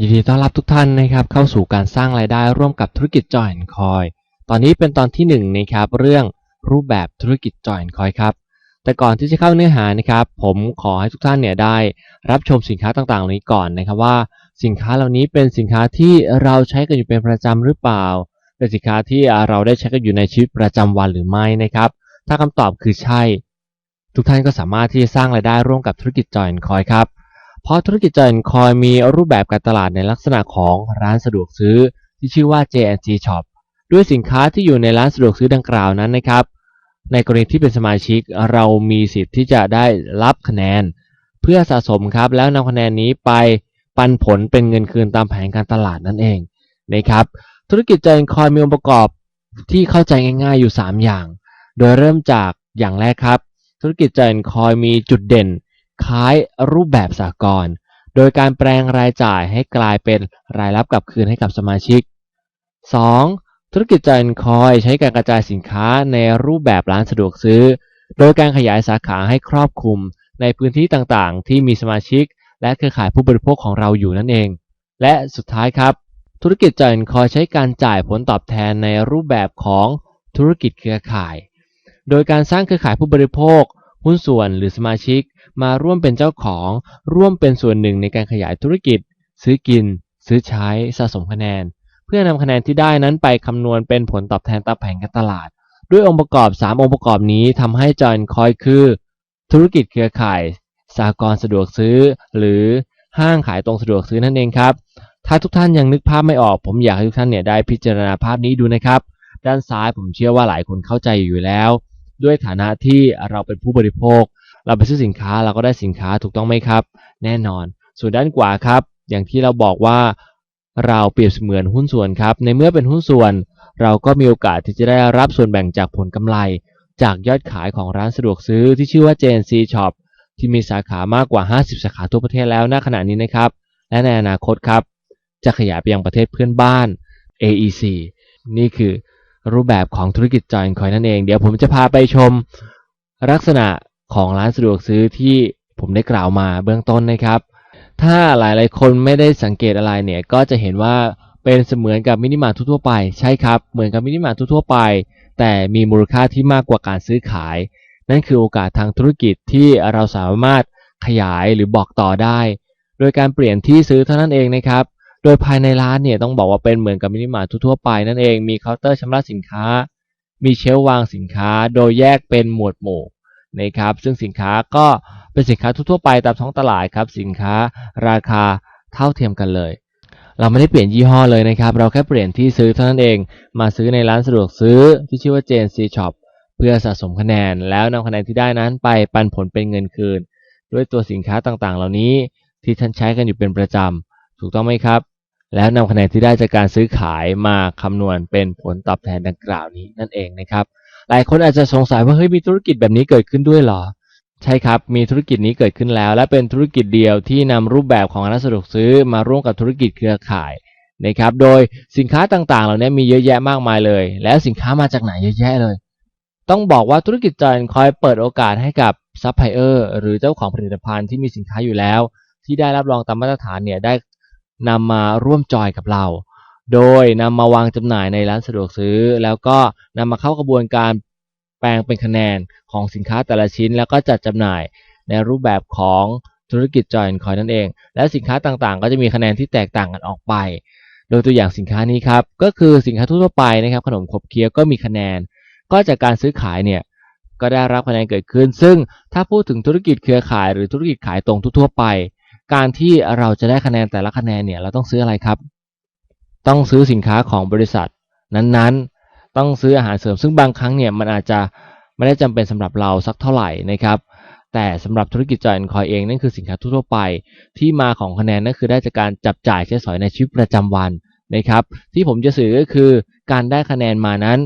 ยินดีต้อนรับทุกท่านนะครับเข้าสู่การสร้างรายได้ร่วมกับธุรกิจจอยน์คอยตอนนี้เป็นตอนที่1นงนะครับเรื่องรูปแบบธุรกิจจอยน์คอยครับแต่ก่อนที่จะเข้าเนื้อหานะครับผมขอให้ทุกท่านเนี่ยได้รับชมสินค้าต่างๆเหล่านี้ก่อนนะครับว่า สินค้าเหล่านี้เป็นสินค้าที่เราใช้กันอยู่เป็นประจำหรือเปล่า เป็นสินค้าที่เราได้ใช้กันอยู่ในชีวิตประจำวันหรือไม่นะครับถ้าคำตอบคือใช่ ทุกท่านก็สามารถที่จะสร้างรายได้ร่วมกับธุรกิจจอยน์คอยครับ เพราะธุรกิจจอยน์คอยมีรูปแบบการตลาดในลักษณะของร้านสะดวกซื้อ ที่ชื่อว่า J&G Shop ด้วยสินค้าที่อยู่ในร้านสะดวกซื้อดังกล่าวนั้นนะครับ ในกรณีที่เป็นสมาชิกเรามีสิทธิ์ที่จะได้รับคะแนน เพื่อสะสมครับแล้วนำคะแนนนี้ไปปันผลเป็นเงินคืนตามแผนการตลาดนั่นเองนะครับธุรกิจจอยน์คอยมีองค์ประกอบที่เข้าใจง่ายๆอยู่ 3 อย่าง โดยเริ่มจากอย่างแรกครับ ธุรกิจจอยน์คอยมีจุดเด่น คล้ายรูปแบบสากลโดยการแปลงรายจ่ายให้กลายเป็นรายรับกลับคืนให้กับสมาชิก 2. ธุรกิจจอยน์คอยใช้การกระจายสินค้าในรูปแบบร้านสะดวกซื้อ โดยการขยายสาขาให้ครอบคลุมในพื้นที่ต่างๆ ที่มีสมาชิก และเครือข่ายผู้บริโภคของเราอยู่นั่นเอง และสุดท้ายครับ ธุรกิจจอยน์คอยใช้การจ่ายผลตอบแทนในรูปแบบของธุรกิจเครือข่าย โดยการสร้างเครือข่ายผู้บริโภค หุ้นส่วนหรือสมาชิกมาร่วมเป็นเจ้าของ ร่วมเป็นส่วนหนึ่งในการขยายธุรกิจ ซื้อกิน ซื้อใช้สะสมคะแนน เพื่อนำคะแนนที่ได้นั้นไปคำนวณเป็นผลตอบแทนตามแผนการตลาด ด้วยองค์ประกอบ 3 องค์ประกอบนี้ทำให้จอยน์คอยคือ ธุรกิจเครือข่ายสากลสะดวกซื้อ หรือห้างขายตรงสะดวกซื้อนั่นเองครับ ถ้าทุกท่านยังนึกภาพไม่ออก ผมอยากให้ทุกท่านเนี่ยได้พิจารณาภาพนี้ดูนะครับ ด้านซ้ายผมเชื่อว่าหลายคนเข้าใจอยู่แล้ว ด้วยฐานะที่เราเป็นผู้บริโภค เราไปซื้อสินค้าเราก็ได้สินค้าถูกต้องไหมครับ แน่นอน ส่วนด้านขวาครับ อย่างที่เราบอกว่าเราเปรียบเสมือนหุ้นส่วนครับ ในเมื่อเป็นหุ้นส่วน เราก็มีโอกาสที่จะได้รับส่วนแบ่งจากผลกำไร จากยอดขายของร้านสะดวกซื้อที่ชื่อว่า JNC Shop ที่มีสาขามากกว่า 50 สาขาทั่วประเทศแล้วณขณะนี้นะครับ และในอนาคตครับ จะขยายไปยังประเทศเพื่อนบ้าน AEC นี่คือ รูปแบบของธุรกิจจอยน์คอยนั่นเอง เดี๋ยวผมจะพาไปชมลักษณะของร้านสะดวกซื้อที่ผมได้กล่าวมาเบื้องต้นนะครับ ถ้าหลายๆ คนไม่ได้สังเกตอะไรเนี่ยก็จะเห็นว่าเป็นเสมือนกับมินิมาร์ททั่วไปใช่ครับ เหมือนกับมินิมาร์ททั่วไป แต่มีมูลค่าที่มากกว่าการซื้อขาย นั่นคือโอกาสทางธุรกิจที่เราสามารถขยายหรือบอกต่อได้ โดยการเปลี่ยนที่ซื้อเท่านั้นเองนะครับ โดยภายในร้านเนี่ยต้องบอกว่าเป็นเหมือนกับมินิมาร์ททั่วไปนั่นเองมีเคาน์เตอร์ชำระสินค้า มีเชลวางสินค้า โดยแยกเป็นหมวดหมู่นะครับซึ่งสินค้าก็เป็นสินค้าทั่วไปตามท้องตลาดครับสินค้าราคาเท่าเทียมกันเลย เราไม่ได้เปลี่ยนยี่ห้อเลยนะครับเราแค่เปลี่ยนที่ซื้อเท่านั้นเอง มาซื้อในร้านสะดวกซื้อที่ชื่อว่า JNC Shop เพื่อสะสมคะแนน แล้วนำคะแนนที่ได้นั้นไปปันผลเป็นเงินคืน ด้วยตัวสินค้าต่างๆ เหล่านี้ที่ท่านใช้กันอยู่เป็นประจำถูกต้องไหมครับ แล้วนำคะแนนที่ได้จากการซื้อขายมาคำนวณเป็นผลตอบแทนดังกล่าวนี้นั่นเองนะครับ หลายคนอาจจะสงสัยว่าเฮ้ยมีธุรกิจแบบนี้เกิดขึ้นด้วยเหรอ ใช่ครับ มีธุรกิจนี้เกิดขึ้นแล้ว และเป็นธุรกิจเดียวที่นำรูปแบบของร้านสะดวกซื้อมาร่วมกับธุรกิจเครือข่ายนะครับ โดยสินค้าต่างๆ เหล่านี้มีเยอะแยะมากมายเลย แล้วสินค้ามาจากไหนเยอะแยะเลย ต้องบอกว่าธุรกิจจอยน์คอยเปิดโอกาสให้กับซัพพลายเออร์หรือเจ้าของผลิตภัณฑ์ที่มีสินค้าอยู่แล้ว ที่ได้รับรองตามมาตรฐานเนี่ยได้ นำมาร่วมจอยกับเรา โดยนำมาวางจำหน่ายในร้านสะดวกซื้อ แล้วก็นำมาเข้ากระบวนการแปลงเป็นคะแนนของสินค้าแต่ละชิ้น แล้วก็จัดจำหน่ายในรูปแบบของธุรกิจจอยคอยนั่นเอง และสินค้าต่างๆ ก็จะมีคะแนนที่แตกต่างกันออกไป โดยตัวอย่างสินค้านี้ครับก็คือสินค้าทั่วไปนะครับขนมขบเคี้ยวก็มีคะแนน ก็จากการซื้อขายเนี่ยก็ได้รับคะแนนเกิดขึ้น ซึ่งถ้าพูดถึงธุรกิจเครือข่ายหรือธุรกิจขายตรงทั่วๆไป การที่เราจะได้คะแนนแต่ละคะแนนเนี่ยเราต้องซื้ออะไรครับ ต้องซื้อสินค้าของบริษัท นั้นๆ ต้องซื้ออาหารเสริม ซึ่งบางครั้งเนี่ยมันอาจจะไม่ได้จำเป็นสำหรับเราสักเท่าไหร่นะครับ แต่สำหรับธุรกิจจอยน์คอยเองนั่นคือสินค้าทั่วไป ที่มาของคะแนนนั่นคือได้จากการจับจ่ายใช้สอยในชีวิตประจำวันนะครับ ที่ผมจะสื่อก็คือการได้คะแนนมานั้น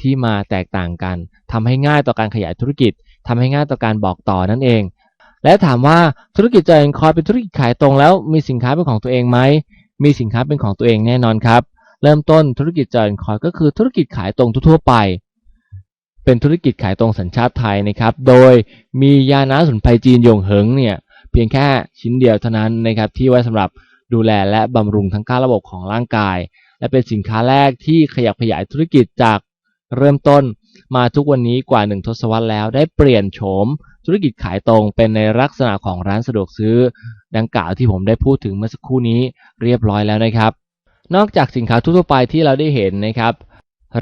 ที่มาแตกต่างกันทำให้ง่ายต่อการขยายธุรกิจทำให้ง่ายต่อการบอกต่อนั่นเอง และถามว่าธุรกิจจอยน์คอยเป็นธุรกิจขายตรงแล้วมีสินค้าเป็นของตัวเองไหมมีสินค้าเป็นของตัวเองแน่นอนครับ เริ่มต้นธุรกิจจอยน์คอยก็คือธุรกิจขายตรงทั่วไป เป็นธุรกิจขายตรงสัญชาติไทยนะครับ โดยมียาน้ำสมุนไพรจีนยงเหิงเนี่ยเพียงแค่ชิ้นเดียวเท่านั้นนะครับที่ไว้สำหรับดูแลและบำรุงทั้งก้าระบบของร่างกาย และเป็นสินค้าแรกที่ขยับขยายธุรกิจจากเริ่มต้นมาทุกวันนี้กว่าหนึ่งทศวรรษแล้วได้เปลี่ยนโฉม ธุรกิจขายตรงเป็นในลักษณะของร้านสะดวกซื้อ ดังกล่าวที่ผมได้พูดถึงเมื่อสักครู่นี้เรียบร้อยแล้วนะครับ นอกจากสินค้าทั่วไปที่เราได้เห็นนะครับ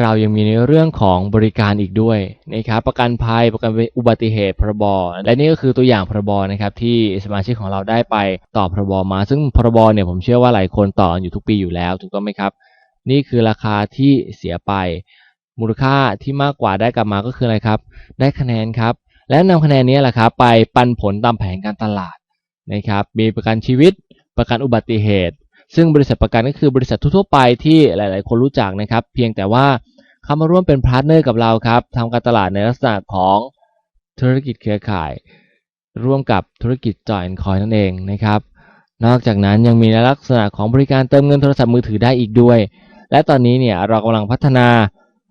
เรายังมีในเรื่องของบริการอีกด้วยนะครับประกันภัยประกันอุบัติเหตุพรบและนี่ก็คือตัวอย่างพรบนะครับที่สมาชิกของเราได้ไปต่อพรบมา ซึ่งพรบเนี่ยผมเชื่อว่าหลายคนต่ออยู่ทุกปีอยู่แล้วถูกต้องไหมครับ นี่คือราคาที่เสียไป มูลค่าที่มากกว่าได้กลับมาก็คืออะไรครับ ได้คะแนนครับ และนำคะแนนนี้แหละครับไปปันผลตามแผนการตลาดนะครับ มีประกันชีวิต ประกันอุบัติเหตุ ซึ่งบริษัทประกันก็คือบริษัททั่วๆไปที่หลาย ๆ คนรู้จักนะครับ เพียงแต่ว่าเข้ามาร่วมเป็นพาร์ทเนอร์กับเราครับทำการตลาดในลักษณะของธุรกิจเครือข่าย ร่วมกับธุรกิจจอยคอยนั่นเองนะครับ นอกจากนั้นยังมีในลักษณะของบริการเติมเงินโทรศัพท์มือถือได้อีกด้วย และตอนนี้เนี่ยเรากำลังพัฒนา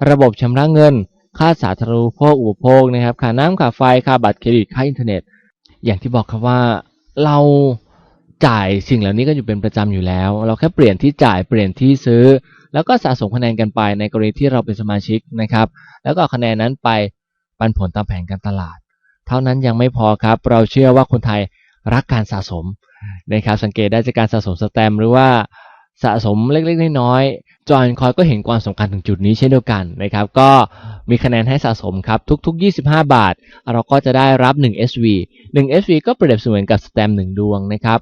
ระบบชำระเงิน ค่าสาธารณูปโภคอุปโภคนะครับค่าน้ำค่าไฟค่าบัตรเครดิตค่าอินเทอร์เน็ต อย่างที่บอกครับว่าเราจ่ายสิ่งเหล่านี้ก็อยู่เป็นประจำอยู่แล้ว เราแค่เปลี่ยนที่จ่ายเปลี่ยนที่ซื้อ แล้วก็สะสมคะแนนกันไปในกรณีที่เราเป็นสมาชิกนะครับ แล้วก็คะแนนนั้นไปปันผลตามแผนการตลาด เท่านั้นยังไม่พอครับ เราเชื่อว่าคนไทยรักการสะสมนะครับสังเกตได้จากการสะสมสแตมหรือว่าสะสมเล็กๆน้อยๆ จอยคอยก็เห็นความสำคัญถึงจุดนี้เช่นเดียวกันนะครับ ก็มีคะแนนให้สะสมครับทุก ๆ 25 บาท เราก็จะได้รับ 1 SV 1 SV ก็เปรียบเสมือนกับสแตมป์1ดวงนะครับ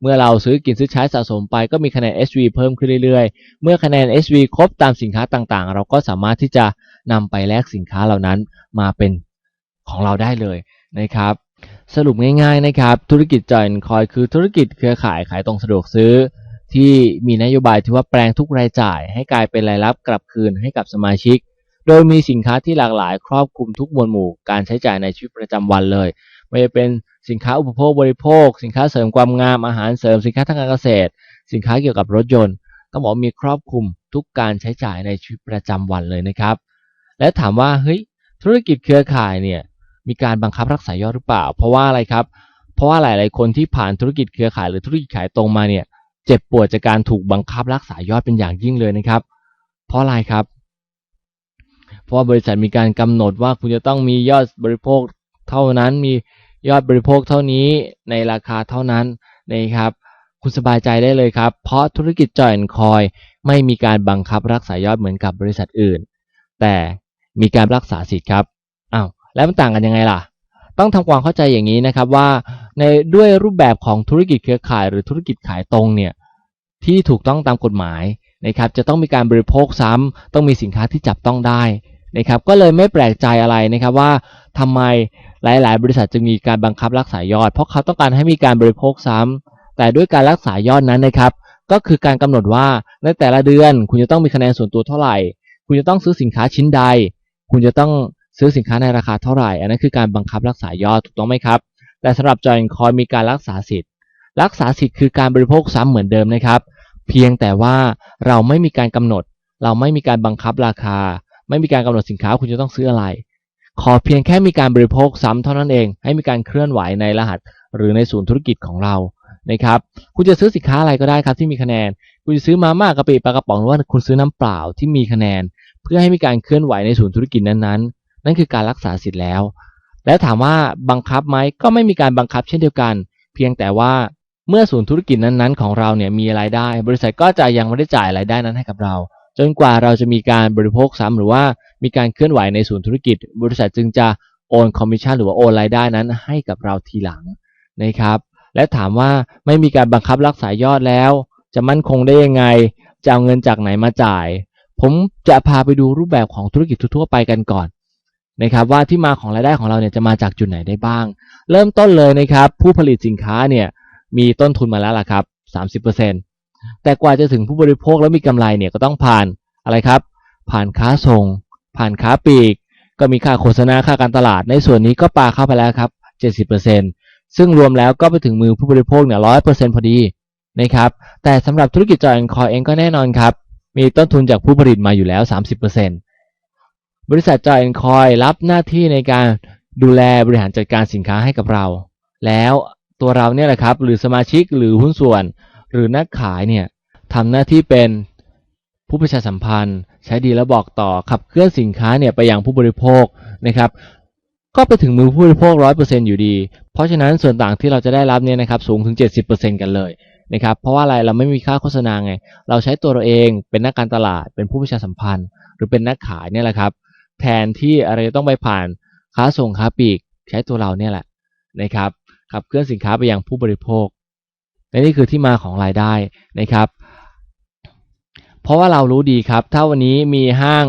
เมื่อเราซื้อกินซื้อใช้สะสมไปก็มีคะแนน SV เพิ่มขึ้นเรื่อยๆ เมื่อคะแนน SV ครบตามสินค้าต่างๆ เราก็สามารถที่จะนำไปแลกสินค้าเหล่านั้นมาเป็นของเราได้เลยนะครับ สรุปง่ายๆนะครับ ธุรกิจจอยคอยคือธุรกิจเครือข่ายขายตรงสะดวกซื้อ ที่มีนโยบายที่ว่าแปลงทุกรายจ่าย ให้กลายเป็นรายรับกลับคืนให้กับสมาชิก โดยมีสินค้าที่หลากหลายครอบคลุมทุกหมวดหมู่การใช้จ่ายในชีวิตประจำวันเลย ไม่ว่าจะเป็นสินค้าอุปโภคบริโภค สินค้าเสริมความงามอาหารเสริมสินค้าทางการเกษตร สินค้าเกี่ยวกับรถยนต์ต้องบอกมีครอบคลุมทุกการใช้จ่ายในชีวิตประจำวันเลยนะครับ และถามว่าเฮ้ยธุรกิจเครือข่ายเนี่ยมีการบังคับรักษายอดหรือเปล่า เพราะว่าอะไรครับ เพราะว่าหลาย ๆ คนที่ผ่านธุรกิจเครือข่ายหรือธุรกิจขายตรงมาเนี่ย เจ็บปวดจากการถูกบังคับรักษายอดเป็นอย่างยิ่งเลยนะครับ เพราะอะไรครับ เพราะบริษัทมีการกำหนดว่าคุณจะต้องมียอดบริโภคเท่านั้นมียอดบริโภคเท่านี้ในราคาเท่านั้นนะครับ คุณสบายใจได้เลยครับ เพราะธุรกิจจอยคอยไม่มีการบังคับรักษายอดเหมือนกับบริษัทอื่น แต่มีการรักษาสิทธิ์ครับอ้าวแล้วมันต่างกันยังไงล่ะ ต้องทำความเข้าใจอย่างนี้นะครับว่า ในด้วยรูปแบบของธุรกิจเครือข่าย หรือธุรกิจขายตรงเนี่ยที่ถูกต้องตามกฎหมายนะครับจะต้องมีการบริโภคซ้ำต้องมีสินค้าที่จับต้องได้นะครับก็เลยไม่แปลกใจอะไรนะครับว่าทำไมหลาย ๆ บริษัทจึงมีการบังคับรักษายอด เพราะเขาต้องการให้มีการบริโภคซ้ำแต่ด้วยการรักษายอดนั้นนะครับก็คือการกำหนดว่าในแต่ละเดือนคุณจะต้องมีคะแนนส่วนตัวเท่าไหร่ คุณจะต้องซื้อสินค้าชิ้นใด คุณจะต้องซื้อสินค้าในราคาเท่าไหร่ อันนั้นคือการบังคับรักษายอดถูกต้องไหมครับ แต่สำหรับจอยคอยมีการรักษาสิทธิ์ รักษาสิทธิ์คือการบริโภคซ้ำเหมือนเดิมนะครับ เพียงแต่ว่าเราไม่มีการกำหนด เราไม่มีการบังคับราคา ไม่มีการกำหนดสินค้าคุณจะต้องซื้ออะไร ขอเพียงแค่มีการบริโภคซ้ำเท่านั้นเอง ให้มีการเคลื่อนไหวในรหัส หรือในศูนย์ธุรกิจของเรานะครับคุณจะซื้อสินค้าอะไรก็ได้ครับที่มีคะแนน คุณจะซื้อมาม่ากะปิปลากระป๋องหรือว่าคุณซื้อน้ำเปล่าที่มีคะแนน เพื่อให้มีการเคลื่อนไหวในศูนย์ธุรกิจนั้นๆ นั่นคือการรักษาสิทธิ์แล้ว แล้วถามว่าบังคับไหมก็ไม่มีการบังคับเช่นเดียวกัน เพียงแต่ว่าเมื่อศูนย์ธุรกิจนั้นๆ ของเราเนี่ยมีรายได้ บริษัทก็จะยังไม่ได้จ่ายรายได้นั้นให้กับเรา จนกว่าเราจะมีการบริโภคซ้ำหรือว่ามีการเคลื่อนไหวในศูนย์ธุรกิจ บริษัทจึงจะโอนคอมมิชชั่นหรือว่าโอนรายได้นั้นให้กับเราทีหลังนะครับ และถามว่าไม่มีการบังคับรักษายอดแล้ว จะมั่นคงได้ยังไงจะเอาเงินจากไหนมาจ่าย ผมจะพาไปดูรูปแบบของธุรกิจทั่วไปกันก่อน นะครับว่าที่มาของรายได้ของเราเนี่ยจะมาจากจุดไหนได้บ้าง เริ่มต้นเลยนะครับ ผู้ผลิตสินค้าเนี่ยมีต้นทุนมาแล้วล่ะครับ30%แต่กว่าจะถึงผู้บริโภคแล้วมีกำไรเนี่ยก็ต้องผ่านอะไรครับ ผ่านค้าส่ง ผ่านค้าปลีก ก็มีค่าโฆษณาค่าการตลาด ในส่วนนี้ก็ปาเข้าไปแล้วครับ70%ซึ่งรวมแล้วก็ไปถึงมือผู้บริโภคเนี่ย100%พอดีนะครับแต่สำหรับธุรกิจจอยคอเองก็แน่นอนครับมีต้นทุนจากผู้ผลิตมาอยู่แล้ว 30% บริษัทจอยคอยรับหน้าที่ในการดูแลบริหารจัดการสินค้าให้กับเรา แล้วตัวเราเนี่ยแหละครับ หรือสมาชิกหรือหุ้นส่วน หรือนักขายเนี่ยทำหน้าที่เป็นผู้ประชาสัมพันธ์ ใช้ดีแล้วบอกต่อขับเคลื่อนสินค้าเนี่ยไปยังผู้บริโภคนะครับก็ไปถึงมือผู้บริโภคร้อยเปอร์เซ็นต์อยู่ดี เพราะฉะนั้นส่วนต่างที่เราจะได้รับเนี่ยนะครับสูงถึง 70%กันเลยนะครับ เพราะว่าอะไรเราไม่มีค่าโฆษณาไง เราใช้ตัวเราเองเป็นนักการตลาด เป็นผู้ประชาสัมพันธ์ หรือเป็นนักขายเนี่ยแหละครับ แทนที่อะไรจะต้องไปผ่านค้าส่งค้าปลีกใช้ตัวเราเนี่ยแหละนะครับขับเคลื่อนสินค้าไปยังผู้บริโภคและนี่คือที่มาของรายได้นะครับ เพราะว่าเรารู้ดีครับ ถ้าวันนี้มีห้าง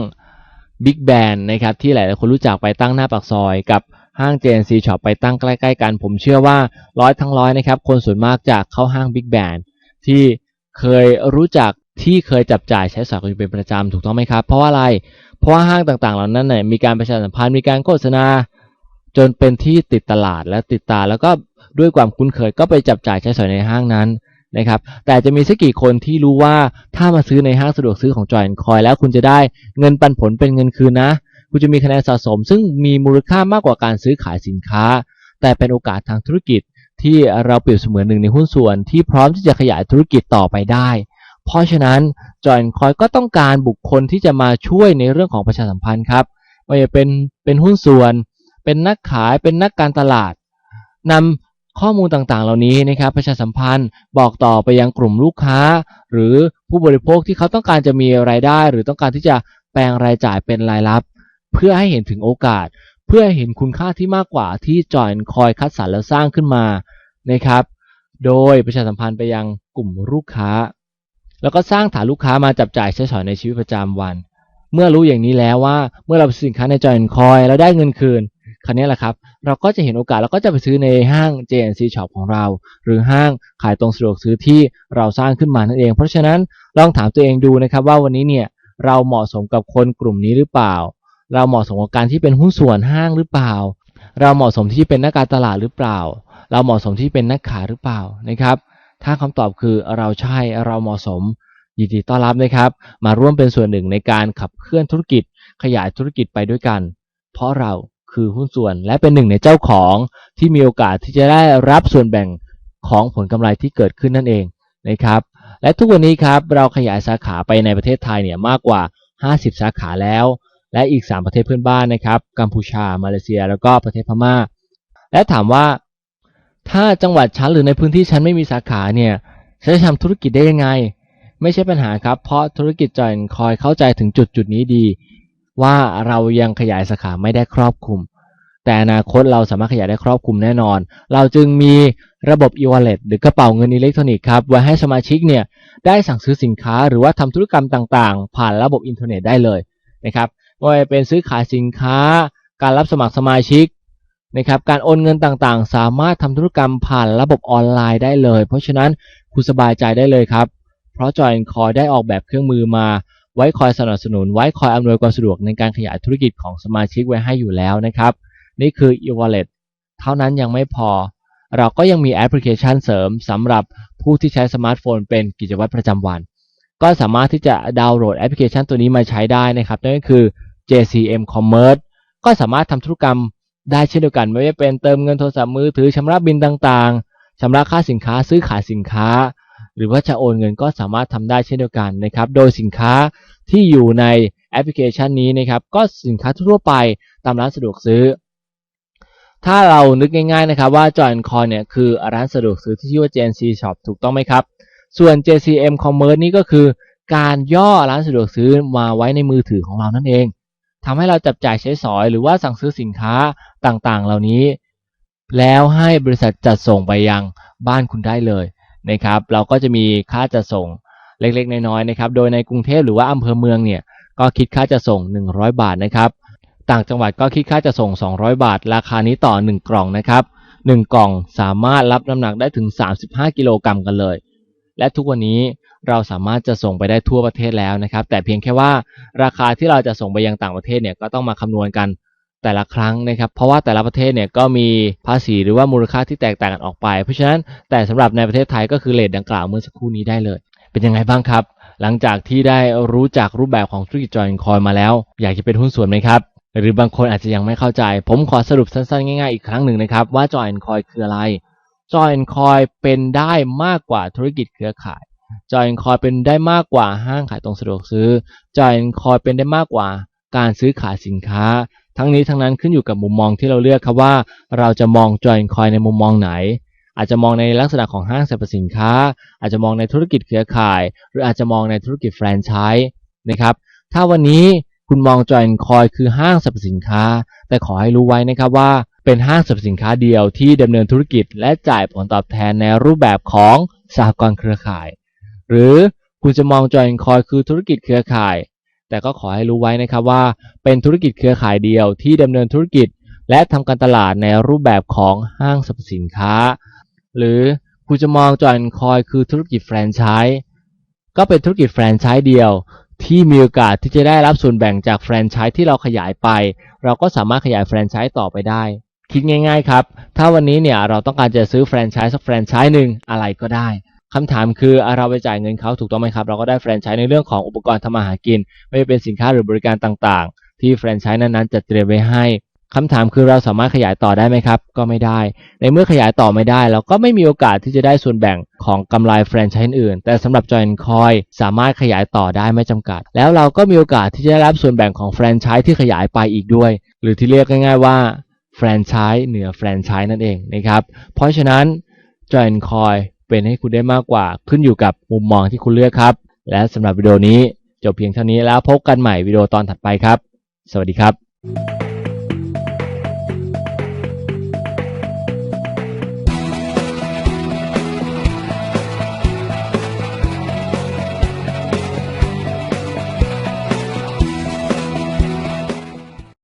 Big b a n นนะครับที่หลายๆคนรู้จักไปตั้งหน้าปากซอย กับห้าง JNC Shop ไปตั้งใกล้ ๆ กัน ผมเชื่อว่าร้อยทั้งร้อยนะครับ คนส่วนมากจะเข้าห้าง Big b a n ที่เคยรู้จัก ที่เคยจับจ่ายใช้สอยกันอยู่เป็นประจำถูกต้องไหมครับ เพราะว่าอะไร เพราะว่าห้างต่างๆ เหล่านั้นเนี่ยมีการประชาสัมพันธ์มีการโฆษณา จนเป็นที่ติดตลาดและติดตาแล้วก็ด้วยความคุ้นเคยก็ไปจับจ่ายใช้สอยในห้างนั้นนะครับ แต่จะมีสักกี่คนที่รู้ว่าถ้ามาซื้อในห้างสะดวกซื้อของจอยคอยแล้วคุณจะได้เงินปันผลเป็นเงินคืนนะ คุณจะมีคะแนนสะสม ซึ่งมีมูลค่ามากกว่าการซื้อขายสินค้า แต่เป็นโอกาสทางธุรกิจที่เราเปรียบเสมือนหนึ่งในหุ้นส่วนที่พร้อมที่จะขยายธุรกิจต่อไปได้ เพราะฉะนั้นจอยคอยก็ต้องการบุคคลที่จะมาช่วยในเรื่องของประชาสัมพันธ์ครับไม่ว่าจะเป็นเป็นหุ้นส่วน เป็นนักขายเป็นนักการตลาดนำข้อมูลต่างๆ เหล่านี้นะครับประชาสัมพันธ์บอกต่อไปยังกลุ่มลูกค้า หรือผู้บริโภคที่เขาต้องการจะมีรายได้ หรือต้องการที่จะแปลงรายจ่ายเป็นรายรับ เพื่อให้เห็นถึงโอกาส เพื่อให้เห็นคุณค่าที่มากกว่าที่จอยคอยคัดสรรและสร้างขึ้นมานะครับ โดยประชาสัมพันธ์ไปยังกลุ่มลูกค้า แล้วก็สร้างฐานลูกค้ามาจับจ่ายใช้สอยในชีวิตประจำวัน เมื่อรู้อย่างนี้แล้วว่าเมื่อเราซื้อสินค้าในจอยคอยแล้วได้เงินคืนคราวนี้แหละครับ เราก็จะเห็นโอกาสแล้วก็จะไปซื้อในห้าง JNC Shop ของเรา หรือห้างขายตรงสะดวกซื้อที่เราสร้างขึ้นมานั่นเอง เพราะฉะนั้นลองถามตัวเองดูนะครับว่าวันนี้เนี่ยเราเหมาะสมกับคนกลุ่มนี้หรือเปล่า เราเหมาะสมกับการที่เป็นหุ้นส่วนห้างหรือเปล่า เราเหมาะสมที่เป็นนักการตลาดหรือเปล่า เราเหมาะสมที่เป็นนักขายหรือเปล่านะครับ ถ้าคำตอบคือเราใช่เราเหมาะสม ยินดีต้อนรับนะครับ มาร่วมเป็นส่วนหนึ่งในการขับเคลื่อนธุรกิจ ขยายธุรกิจไปด้วยกัน เพราะเราคือหุ้นส่วนและเป็นหนึ่งในเจ้าของที่มีโอกาสที่จะได้รับส่วนแบ่งของผลกำไรที่เกิดขึ้นนั่นเองนะครับและทุกวันนี้ครับเราขยายสาขาไปในประเทศไทยเนี่ยมากกว่า 50 สาขาแล้ว และอีก 3 ประเทศเพื่อนบ้านนะครับกัมพูชา มาเลเซีย แล้วก็ประเทศพม่า และถามว่า ถ้าจังหวัดฉันหรือในพื้นที่ฉันไม่มีสาขาเนี่ยฉันจะทำธุรกิจได้ยังไง ไม่ใช่ปัญหาครับ เพราะธุรกิจจอยคอยเข้าใจถึงจุดจุดนี้ดี ว่าเรายังขยายสาขาไม่ได้ครอบคลุม แต่อนาคตเราสามารถขยายได้ครอบคลุมแน่นอน เราจึงมีระบบ e-wallet หรือกระเป๋าเงินอิเล็กทรอนิกส์ครับไว้ให้สมาชิกเนี่ยได้สั่งซื้อสินค้าหรือว่าทำธุรกรรมต่างๆ ผ่านระบบอินเทอร์เน็ตได้เลยนะครับไม่ว่าจะเป็นซื้อขายสินค้า การรับสมัครสมาชิก นะครับการโอนเงินต่างๆ สามารถทำธุรกรรมผ่านระบบออนไลน์ได้เลย เพราะฉะนั้นคุณสบายใจได้เลยครับ เพราะจอยคอยได้ออกแบบเครื่องมือมา ไว้คอยสนับสนุน ไว้คอยอำนวยความสะดวกในการขยายธุรกิจของสมาชิกไว้ให้อยู่แล้วนะครับ นี่คือ e-wallet เท่านั้นยังไม่พอ เราก็ยังมีแอปพลิเคชันเสริมสำหรับผู้ที่ใช้สมาร์ทโฟนเป็นกิจวัตรประจำวัน ก็สามารถที่จะดาวน์โหลดแอปพลิเคชันตัวนี้มาใช้ได้นะครับนั่นก็คือ JCM Commerce ก็สามารถทำธุรกรรม ได้เช่นเดียวกันไม่ว่าเป็นเติมเงินโทรศัพท์มือถือชำระบินต่างๆชำระค่าสินค้าซื้อขายสินค้า หรือว่าจะโอนเงินก็สามารถทำได้เช่นเดียวกันนะครับโดยสินค้าที่อยู่ในแอปพลิเคชันนี้นะครับก็สินค้าทั่วไปตามร้านสะดวกซื้อ ถ้าเรานึกง่ายๆนะครับว่า Joy Coin เนี่ยคือร้านสะดวกซื้อที่ชื่อว่า JNC Shop ถูกต้องไหมครับส่วน JCM Commerce นี่ก็คือการย่อร้านสะดวกซื้อมาไว้ในมือถือของเรานั่นเอง ทำให้เราจับจ่ายใช้สอยหรือว่าสั่งซื้อสินค้าต่างๆ เหล่านี้ แล้วให้บริษัทจัดส่งไปยังบ้านคุณได้เลยนะครับ เราก็จะมีค่าจัดส่งเล็กๆ น้อยๆนะครับ โดยในกรุงเทพหรือว่าอำเภอเมืองเนี่ยก็คิดค่าจัดส่ง 100 บาทนะครับ ต่างจังหวัดก็คิดค่าจัดส่ง 200 บาท ราคานี้ต่อ 1 กล่องนะครับ1กล่องสามารถรับน้ำหนักได้ถึง 35 กิโลกรัมกันเลย และทุกวันนี้ เราสามารถจะส่งไปได้ทั่วประเทศแล้วนะครับ แต่เพียงแค่ว่าราคาที่เราจะส่งไปยังต่างประเทศเนี่ยก็ต้องมาคำนวณกันแต่ละครั้งนะครับ เพราะว่าแต่ละประเทศเนี่ยก็มีภาษีหรือว่ามูลค่าที่แตกต่างกันออกไป เพราะฉะนั้นแต่สำหรับในประเทศไทยก็คือเลทดังกล่าวเมื่อสักครู่นี้ได้เลย เป็นยังไงบ้างครับ หลังจากที่ได้รู้จักรูปแบบของธุรกิจจอยคอยมาแล้ว อยากจะเป็นหุ้นส่วนไหมครับ หรือบางคนอาจจะยังไม่เข้าใจ ผมขอสรุปสั้นๆ ง่ายๆ อีกครั้งหนึ่งนะครับว่าจอยคอยคืออะไร Join Coin เป็นได้มากกว่าธุรกิจเครือข่าย Join Coin เป็นได้มากกว่าห้างขายตรงสะดวกซื้อ Join Coin เป็นได้มากกว่าการซื้อขายสินค้า ทั้งนี้ทั้งนั้นขึ้นอยู่กับมุมมองที่เราเลือกครับว่าเราจะมอง Join Coin ในมุมมองไหน อาจจะมองในลักษณะของห้างสรรพสินค้า อาจจะมองในธุรกิจเครือข่าย หรืออาจจะมองในธุรกิจแฟรนไชส์นะครับ ถ้าวันนี้คุณมอง Join Coin คือห้างสรรพสินค้า แต่ขอให้รู้ไว้นะครับว่าเป็นห้างสรรพสินค้าเดียวที่ดำเนินธุรกิจ และจ่ายผลตอบแทนในรูปแบบของสหกรณ์เครือข่าย หรือคุณจะมอง Join Coin คือธุรกิจเครือข่าย แต่ก็ขอให้รู้ไว้นะครับว่า เป็นธุรกิจเครือข่ายเดียวที่ดำเนินธุรกิจ และทำการตลาดในรูปแบบของห้างสรรพสินค้า หรือคุณจะมอง Join Coin คือธุรกิจแฟรนไชส์ก็เป็นธุรกิจแฟรนไชส์เดียวที่มีโอกาสที่จะได้รับส่วนแบ่งจากแฟรนไชส์ที่เราขยายไป เราก็สามารถขยายแฟรนไชส์ต่อไปได้ คิดง่าย ๆ ครับ ถ้าวันนี้เนี่ยเราต้องการจะซื้อแฟรนไชส์สักแฟรนไชส์หนึ่งอะไรก็ได้ คำถามคือเราไปจ่ายเงินเขาถูกต้องไหมครับ เราก็ได้แฟรนไชส์ในเรื่องของอุปกรณ์ทำมาหากิน ไม่ว่าเป็นสินค้าหรือบริการต่างๆ ที่แฟรนไชส์นั้นๆจัดเตรียมไว้ให้คำถามคือเราสามารถขยายต่อได้ไหมครับ ก็ไม่ได้ ในเมื่อขยายต่อไม่ได้ เราก็ไม่มีโอกาสที่จะได้ส่วนแบ่งของกำไรแฟรนไชส์อื่น แต่สำหรับ Join Coin สามารถขยายต่อได้ไม่จำกัด แล้วเราก็มีโอกาสที่จะได้รับส่วนแบ่งของแฟรนไชส์ที่ขยายไปอีกด้วย หรือที่เรียกง่าย ๆว่าแฟรนไชส์เหนือแฟรนไชส์นั่นเองนะครับ เพราะฉะนั้น Join Coin เป็นให้คุณได้มากกว่า ขึ้นอยู่กับมุมมองที่คุณเลือกครับ และสำหรับวิดีโอนี้จบเพียงเท่านี้แล้วพบกันใหม่วิดีโอตอนถัดไปครับ สวัสดีครับ